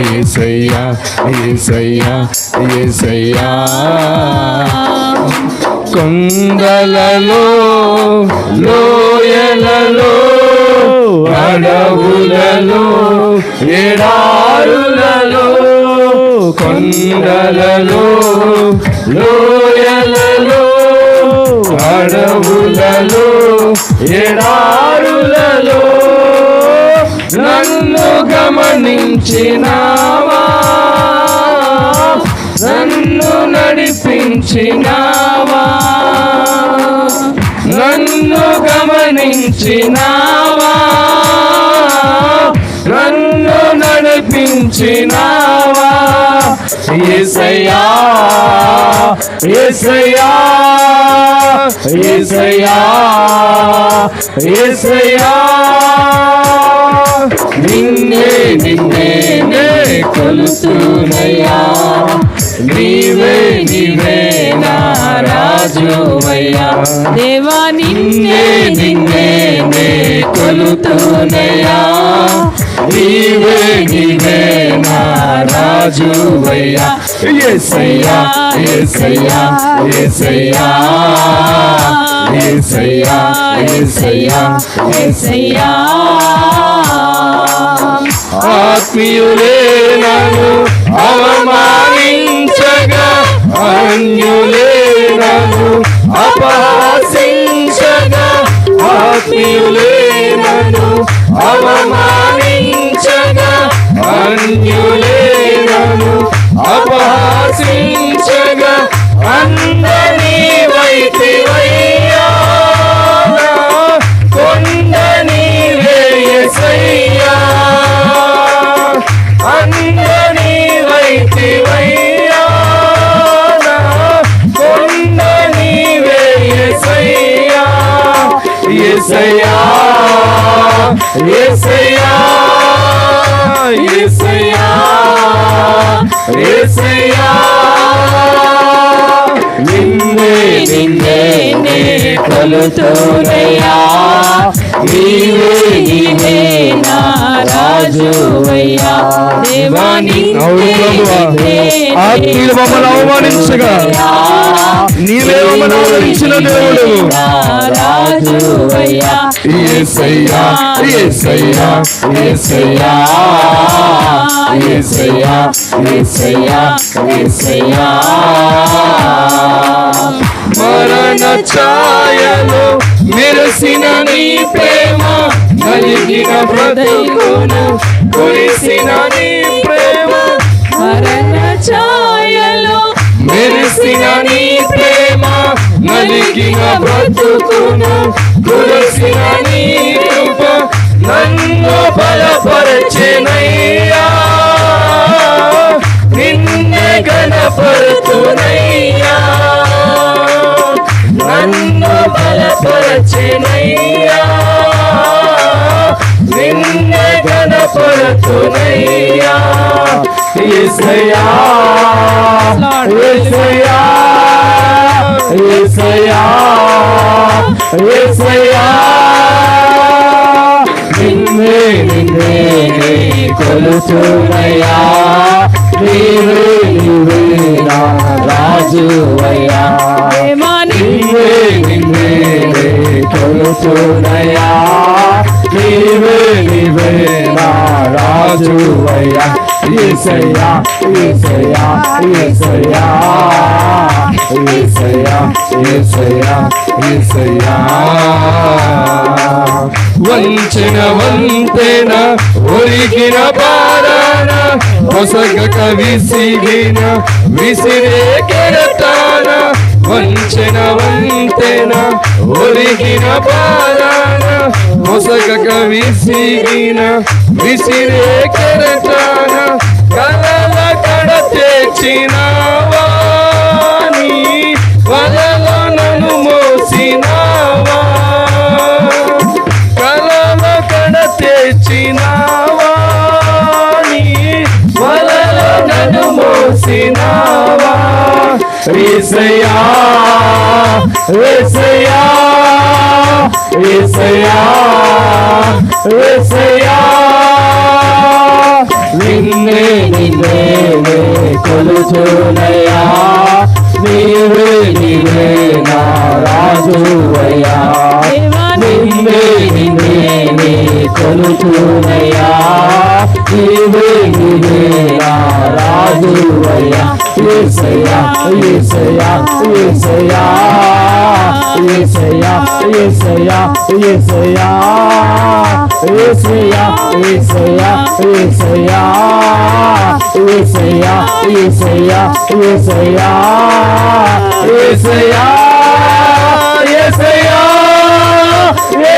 ఏసయ్యా ఏసయ్యా ఏసయ్యా. కొండలలో లోయలలో అడవులలో ఎడారులలో కొండలలో లోయలలో అడవులలో ఎడారులలో. గమనించినావా? నన్ను నడిపించినావా? నన్ను గమనించినావా? నన్ను నడిపించినావా? ఏసయ్యా ఏసయ్యా ఏసయ్యా ఏసయ్యా నిన్నే నిన్నే నే నీవే నీవే నా రాజువయ్యా దేవా నిన్నే నిన్నే నే కొలుతునయ్యా. నీవే నీవే నా రాజువయ్యా యేసయ్యా యేసయ్యా యేసయ్యా యేసయ్యా యేసయ్యా యేసయ్యా ఆత్మీయులే నన్ను అపహాసించగా ఆత్మీయులే అవమానించగా అన్యులేనను అపహాసించగా అందరి వైతే యేసయ్యా యేసయ్యా యేసయ్యా నిన్నే నిన్నే నే కొలుతునయ్యా నీవే నీవే నా రాజువయ్యా దేవా నిన్నే అవును ప్రభువా. నిన్నే ఆత్మీయులు మమ్మల్ని అవమానించగా నీవే మమ్మల్ని అవమానించిన దేవుడు నా రాజువయ్యా యేసయ్యా యేసయ్యా యేసయ్యా యేసయ్యా మరణ ఛాయలో మెరసిన నీ ప్రేమ కలిగిన హృదయమును కురిసిన నీ ప్రేమ. మరణ ఛాయలో మెరిసిన నీ నలిగిన బ్రతుకును. కురిసిన నీ కృప నన్ను బలపరచెనయ్యా. నిన్నే గణపరుతునయ్యా నన్ను బలపరచెనయ్యా. నిన్నే గణపరుతునయ్యా యేసయ్యా యేసయ్యా యేసయ్యా యేసయ్యా నిన్నే నిన్నే కొలుచునయ్యా నీవే నీవే నా రాజువయ్యా. దేవా నీవే నిన్నే కొలుచునయ్యా నీవే నీవే నా రాజువయ్యా యేసయ్యా యేసయ్యా యేసయ్యా యేసయ్యా యేసయ్యా యేసయ్యా వంచన వంతెన ఒరిగిన పారాన ಹೊಸಗಕ ವಿಸಿಗಿನ ವಿಸಿರೆ ಕೆರತಾನ ವಂಚನ ವಂತೆನ ಒಲಿಗಿನ ಪಾದಾನ ಮೊಸಗಕ ವಿಸಿಗಿನ ವಿಸಿರೇ ಕೆರಚಾನ ಕಲಲ ಕಡ ತೆಚ್ಚಿನ ఏసయ్యా ఏసయ్యా ఏసయ్యా ఏసయ్యా. నిన్నే నిన్నే కొలుచునయ్యా. నీవే నీవే నా రాజువయ్యా. దేవా నిన్నే నిన్నే నే కొలుచునయ్యా. నీవే నీవే నా రాజువయ్యా. యేసయ్యా యేసయ్యా యేసయ్యా యేసయ్యా యేసయ్యా యేసయ్యా యేసయ్యా యేసయ్యా యేసయ్యా యేసయ్యా యేసయ్యా యేసయ్యా యేసయ్యా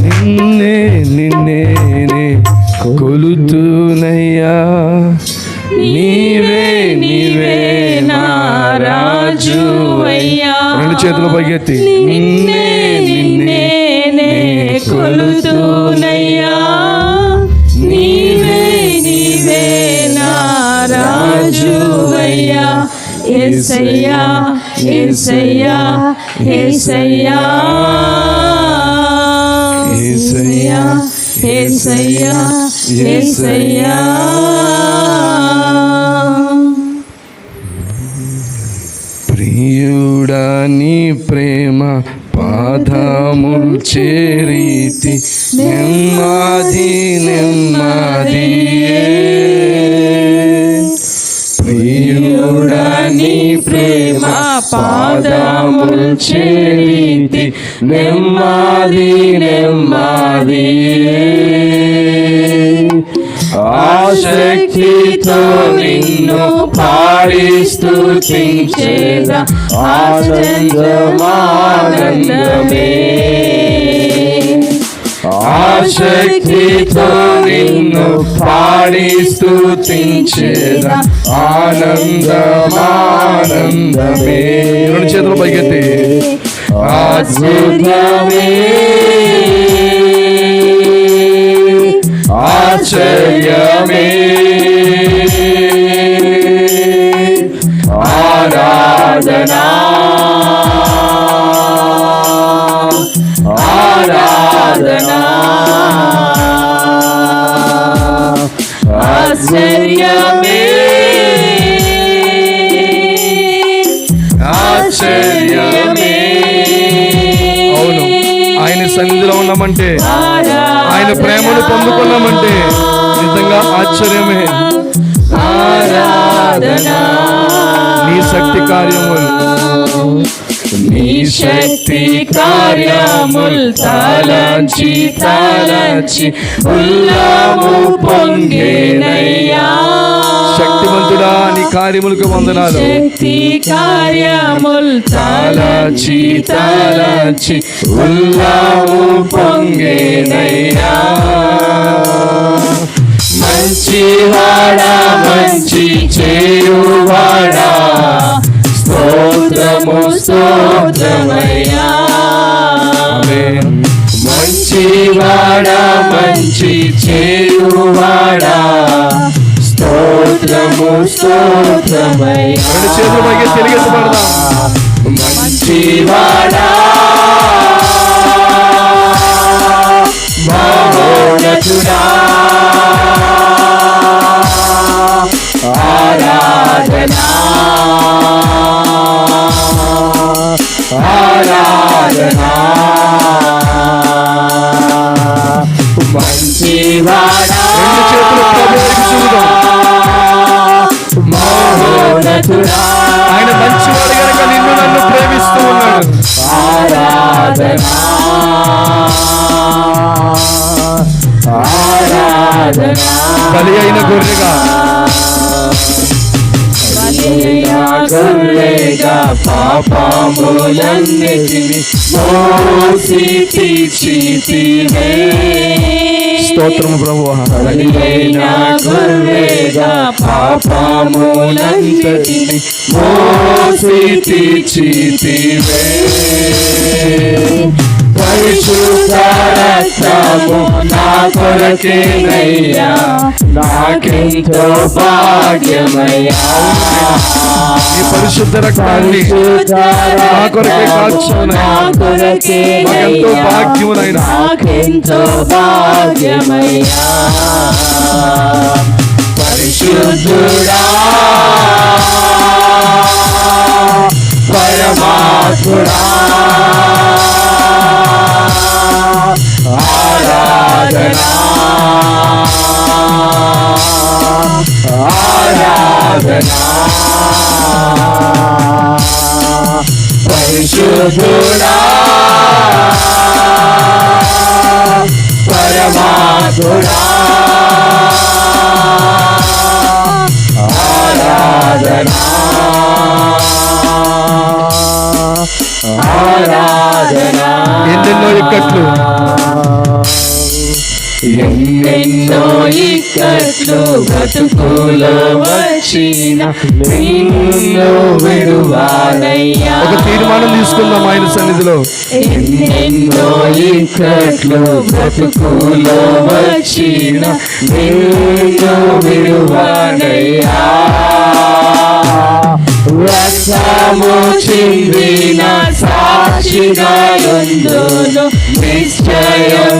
నిన్నే నిన్నే కొలుతునయ్యా నీవే నీవే నా రాజువయ్యా. చేతులు పైకెత్తి. నిన్నే నిన్నే కొలుతూనయ్యా. నీవే నీవే నా రాజువయ్యా. ఏసయ్యా ఏసయ్యా ఏసయ్యా. ఏసయ్యా ఏసయ్యా ఏసయ్యా. చేరీతి నెమ్మది నెమ్మది ప్రియుడని ప్రేమ పాదముల్ చేరీతి నెమ్మది నెమ్మది ఆసక్తితో నిన్ను పాడిస్తూ స్తుతించేదా ఆనందమానందమే ఆసక్తితో నిన్ను పాడి స్తుతించేదా ఆనందమానందమే. రెండు చేతులు పైకెత్తి. అద్భుతమే ఆశ్చర్యమే. ఆరాధనా. ఉన్నామంటే ఆయన ప్రేమను పొందుకున్నామంటే నిజంగా ఆశ్చర్యమే. నీ శక్తి కార్యములు. నీ శక్తి కార్యముల్ తలంచి తలంచి ఉల్లాము పొంగేనయ్యా శక్తివంతుడా నీ కార్యములకు వందనాలు. శక్తి కార్యముల్ తలచి తలచి ఉల్లాము పొంగేనయ్యా మంచివాడా మంచి చేయువాడా స్తోత్రము స్తోత్రమయ్యా. మంచివాడా మంచి చేయువాడా. స్తోత్రము స్తోత్రమయ్యా. మంచివాడా. ఆరాధనా. మంచివాడా రెండు చేతులు ప్రభువుకి చూద్దాం పరమాత్ముడా ఆయన మంచివాడు కనుక నిన్ను నన్ను ప్రేమిస్తూ ఉన్నాడు. ఆరాధనా. ఆరాధనా. బలి అయిన గొర్రెగా. గొర్రెగా పాపములన్నిటిని మోసి తీర్చితివే. స్తోత్రము ప్రభు బలియైన గొర్రెగా పాపములన్నిటిని మోసి తీర్చితివే. పరిశుద్ధ రక్తము నా కొరకేనయ్యా నాకెంతో భాగ్యమయ్యా. ఈ పరిశుద్ధ రక్తాన్ని నా కొరకే. మాకెంతో భాగ్యమునైనా నాకెంతో భాగ్యమయ్యా. పరిశుద్ధుడా ఆరాధనా పరిశుద్ధుడా పరమాత్ముడా ఆరాధనా ఆరాధనా ఎన్నెన్నో ఇక్కట్లు. ఎన్నెన్నో ఇక్కట్లు బ్రతుకులో ఒక తీర్మానం తీసుకుందాం ఆయన సన్నిధిలో. ఎన్నెన్నో ఇక్కట్లు బ్రతుకులో వచ్చిన నిన్ను రసము చిందిన సాక్షిగా నిశ్చయం